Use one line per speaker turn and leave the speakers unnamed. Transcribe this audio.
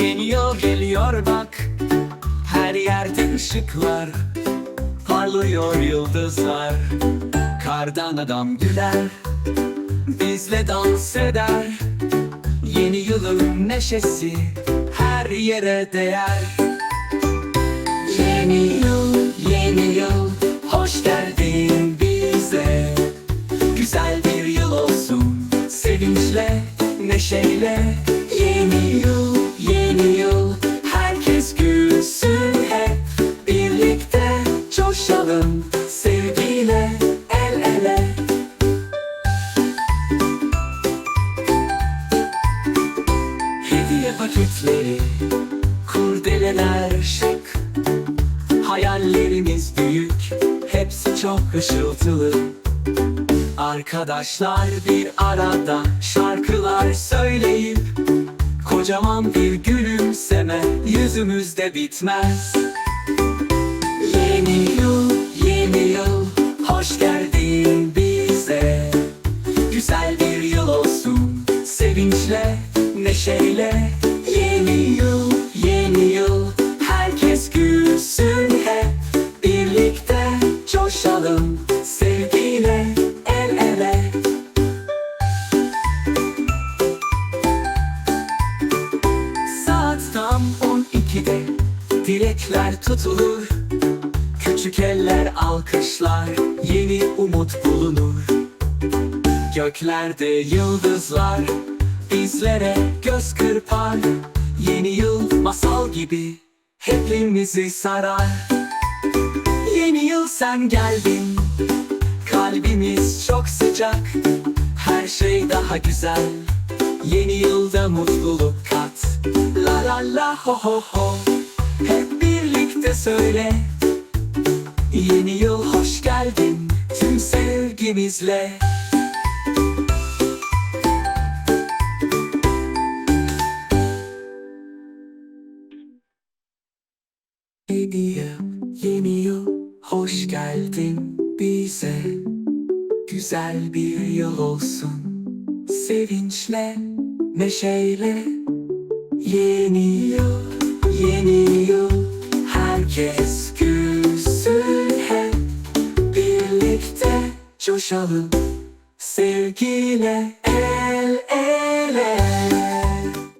Yeni yıl geliyor bak. Her yerde ışıklar Parlıyor yıldızlar. Kardan adam güler. Bizle dans eder. Yeni yılın neşesi Her yere değer. Yeni yıl, yeni yıl Hoş geldin bize. Güzel bir yıl olsun Sevinçle, neşeyle. Yeni yıl, Sevgiyle, el ele. Hediye paketleri Kurdeleler şık. Hayallerimiz büyük Hepsi çok ışıltılı. Arkadaşlar bir arada Şarkılar söyleyip Kocaman bir gülümseme Yüzümüzde bitmez Sevinçle, neşeyle. Yeni yıl, yeni yıl. Herkes gülsün hep. Birlikte coşalım Sevgiyle, el ele. Saat tam 12'de Dilekler tutulur. Küçük eller alkışlar. Yeni umut bulunur. Göklerde yıldızlar Bizlere göz kırpar Yeni yıl masal gibi Hepimizi sarar. Yeni yıl sen geldin Kalbimiz çok sıcak Her şey daha güzel. Yeni yılda mutluluk kat La la la ho ho ho. Hep birlikte söyle Yeni yıl hoş geldin Tüm sevgimizle Hediye yeni yıl hoş geldin bize. Güzel bir yıl olsun. Sevinçle, neşeyle Yeni yıl, yeni yıl Herkes gülsün hep Birlikte. Coşalım Sevgiyle